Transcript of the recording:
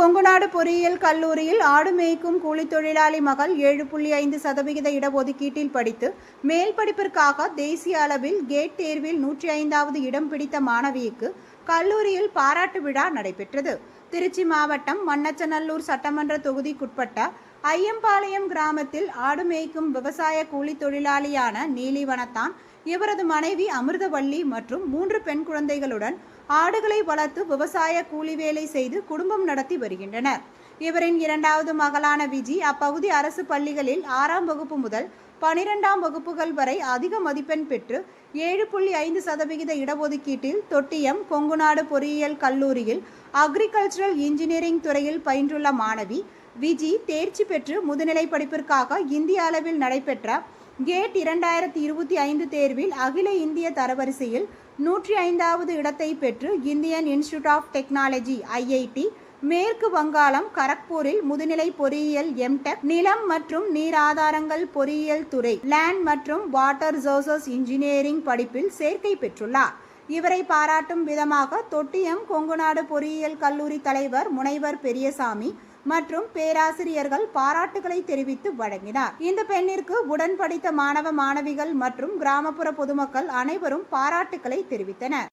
கொங்குநாடு பொறியியல் கல்லூரியில் ஆடு மேய்க்கும் கூலித் தொழிலாளி மகள் ஏழு புள்ளி ஐந்து சதவிகித இடஒதுக்கீட்டில் படித்து மேல் படிப்பிற்காக தேசிய அளவில் கேட் தேர்வில் நூற்றி ஐந்தாவது இடம் பிடித்த மாணவிக்கு கல்லூரியில் பாராட்டு விழா நடைபெற்றது. திருச்சி மாவட்டம் மண்ணச்சநல்லூர் சட்டமன்ற தொகுதிக்குட்பட்ட ஐயம்பாளையம் கிராமத்தில் ஆடு மேய்க்கும் விவசாய கூலித் தொழிலாளியான நீலிவனத்தான் இவரது மனைவி அமிர்தவள்ளி மற்றும் மூன்று பெண் குழந்தைகளுடன் ஆடுகளை வளர்த்து விவசாய கூலி வேலை செய்து குடும்பம் நடத்தி வருகின்றனர். இவரின் இரண்டாவது மகளான விஜி அப்பகுதி அரசு பள்ளிகளில் ஆறாம் வகுப்பு முதல் பனிரெண்டாம் வகுப்புகள் வரை அதிக மதிப்பெண் பெற்று ஏழு புள்ளி ஐந்து சதவிகித இடஒதுக்கீட்டில் தொட்டியம் கொங்குநாடு பொறியியல் கல்லூரியில் அக்ரிகல்ச்சரல் இன்ஜினியரிங் துறையில் பயின்றுள்ள மாணவி விஜி தேர்ச்சி பெற்று முதுநிலை படிப்பிற்காக இந்திய அளவில் நடைபெற்ற கேட் இரண்டாயிரத்தி இருபத்தி ஐந்து தேர்வில் அகில இந்திய தரவரிசையில் நூற்றி ஐந்தாவது இடத்தை பெற்று Indian Institute of Technology IIT மேற்கு வங்காளம் கரக்பூரில் முதுநிலை பொறியியல் எம்டெக் நிலம் மற்றும் நீர் ஆதாரங்கள் பொறியியல் துறை லேண்ட் மற்றும் வாட்டர் ரிசோர்சஸ் இன்ஜினியரிங் படிப்பில் சேர்க்கை பெற்றுள்ளார். இவரை பாராட்டும் விதமாக தொட்டியம் கொங்குநாடு பொறியியல் கல்லூரி தலைவர் முனைவர் பெரியசாமி மற்றும் பேராசிரியர்கள் பாராட்டுகளை தெரிவித்து வழங்கினார். இந்த பெண்ணிற்கு உடன் படித்த மாணவ மாணவிகள் மற்றும் கிராமப்புற பொதுமக்கள் அனைவரும் பாராட்டுக்களை தெரிவித்தனர்.